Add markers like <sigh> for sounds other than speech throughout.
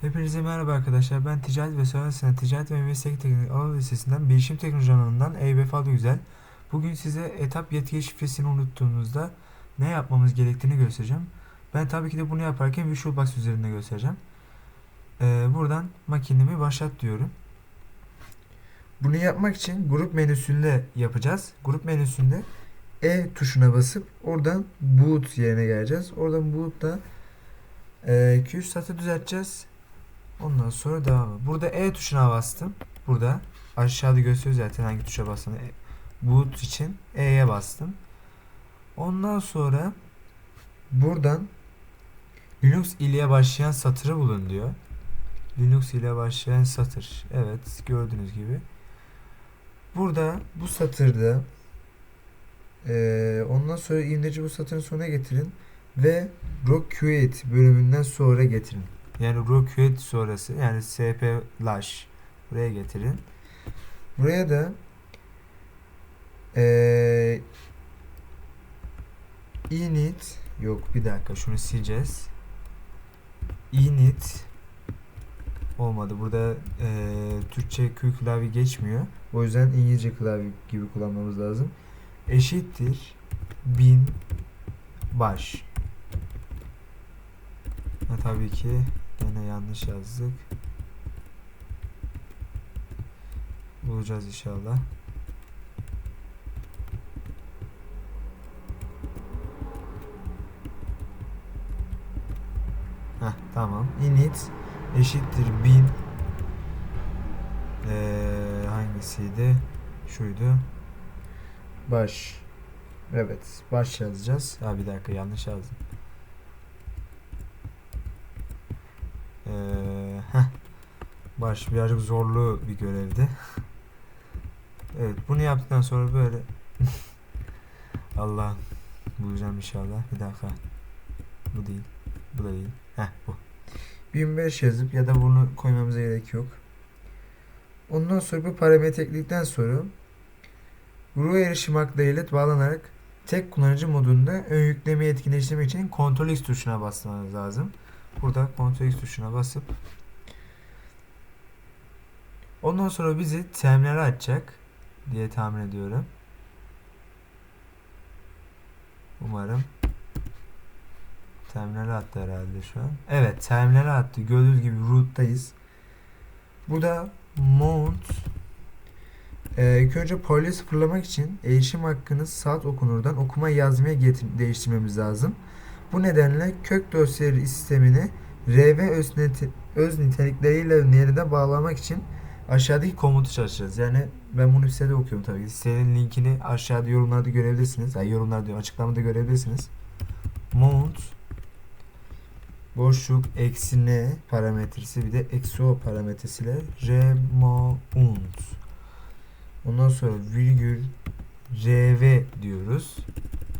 Hepinize merhaba arkadaşlar. Ben Ticaret ve Sonrasında Ticaret ve Meslek Teknik Anadolu Lisesi'nden Bilişim Teknoloji alanından Eyüp Adı Güzel. Bugün size etap yetki şifresini unuttuğunuzda ne yapmamız gerektiğini göstereceğim. Ben tabii ki de bunu yaparken VisualBox üzerinde göstereceğim. Ee, buradan makinemi başlat diyorum. Bunu yapmak için grup menüsünde yapacağız. Grup menüsünde E tuşuna basıp oradan boot yerine geleceğiz. Oradan boot'ta e, 200 satı düzelteceğiz. Ondan sonra devam. Burada E tuşuna bastım. Burada aşağıda gösteriyor zaten hangi tuşa bastığını. E, boot için E'ye bastım. Ondan sonra buradan Linux ile başlayan satırı bulun diyor. Linux ile başlayan satır. Evet gördüğünüz gibi. Burada bu satırda eee, ondan sonra imleci bu satırın sonuna getirin ve Roquet bölümünden sonra getirin. Yani Roquet sonrası yani sp lash buraya getirin. Buraya da eee init yok bir dakika şunu sileceğiz. init olmadı. Burada eee, Türkçe Q klavye geçmiyor. O yüzden İngilizce klavye gibi kullanmamız lazım. Eşittir bin baş. Ha, tabii ki gene yanlış yazdık. Bulacağız inşallah. Heh, tamam. Init eşittir 1000 ee, hangisiydi? Şuydu. Baş. Evet. Baş yazacağız. Ha bir dakika yanlış yazdım. Ee. Baş birazcık zorlu bir görevdi. evet bunu yaptıktan sonra böyle <laughs> Allah bulacağım inşallah. Bir dakika. Bu değil. Bu da değil. Heh bu. 1005 yazıp ya da bunu koymamıza gerek yok. Ondan sonra bu parametre ekledikten sonra Ruh erişim haklarıyla bağlanarak tek kullanıcı modunda ön yüklemeyi etkinleştirmek için Ctrl X tuşuna basmanız lazım. Burada Ctrl X tuşuna basıp ondan sonra bizi terminale açacak diye tahmin ediyorum. Umarım terminale attı herhalde şu an. Evet terminale attı. Gördüğünüz gibi root'tayız. Burada mount ee, ilk önce parlayı sıfırlamak için erişim hakkını saat okunurdan okuma yazmaya değiştirmemiz lazım. Bu nedenle kök dosyaları sistemini RV öz, nite öz nitelikleriyle nerede bağlamak için aşağıdaki komutu çalışacağız. Yani ben bunu sitede okuyorum tabii. Sitenin linkini aşağıda yorumlarda görebilirsiniz. Yani yorumlarda diyor, açıklamada görebilirsiniz. Mount boşluk eksi n parametresi bir de eksi o parametresiyle remount Ondan sonra virgül rv diyoruz.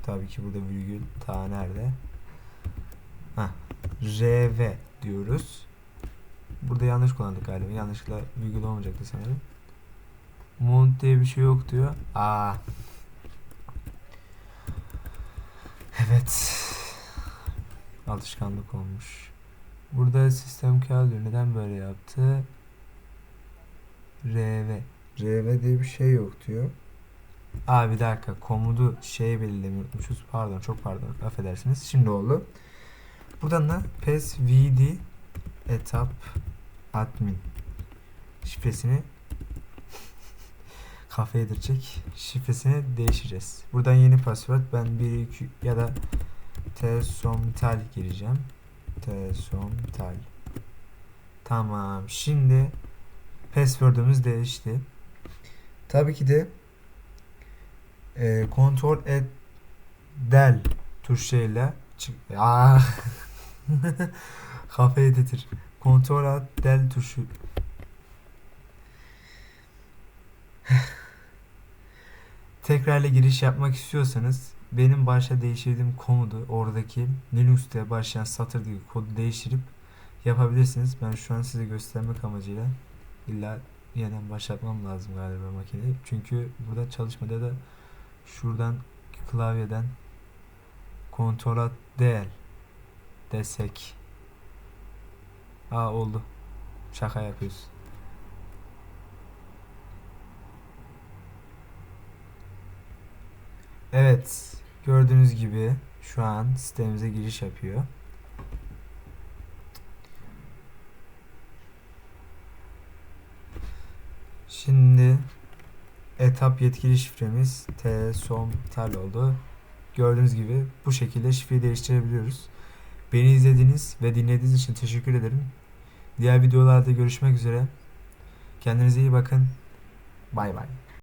Tabii ki burada virgül ta nerede? Heh, rv diyoruz. Burada yanlış kullandık galiba. Yanlışlıkla virgül olmayacaktı sanırım. Mount diye bir şey yok diyor. Aa. Evet. Alışkanlık olmuş. Burada sistem kağıdı neden böyle yaptı? RV. RV diye bir şey yok diyor. Aa bir dakika komudu şey belirlemeyi unutmuşuz. Pardon çok pardon affedersiniz. Şimdi oldu. Buradan da pes vd etap admin şifresini <laughs> kafa yedirecek şifresini değiştireceğiz. Buradan yeni password ben 1 2 ya da tsomtal gireceğim. tsomtal Tamam. Şimdi password'umuz değişti. Tabii ki de e, Ctrl et del tuşuyla çık. Aa. <laughs> <laughs> Tetir. Ctrl alt del tuşu. <sighs> Tekrarla giriş yapmak istiyorsanız benim başta değiştirdiğim komudu oradaki Linux'te başlayan satırdaki kodu değiştirip yapabilirsiniz. Ben şu an size göstermek amacıyla illa yeniden başlatmam lazım galiba makineyi. Çünkü burada çalışmada da şuradan klavyeden Ctrl D desek Aa oldu. Şaka yapıyorsun. Evet. Gördüğünüz gibi şu an sitemize giriş yapıyor. Şimdi etap yetkili şifremiz T son tel oldu. Gördüğünüz gibi bu şekilde şifreyi değiştirebiliyoruz. Beni izlediğiniz ve dinlediğiniz için teşekkür ederim. Diğer videolarda görüşmek üzere. Kendinize iyi bakın. Bay bay.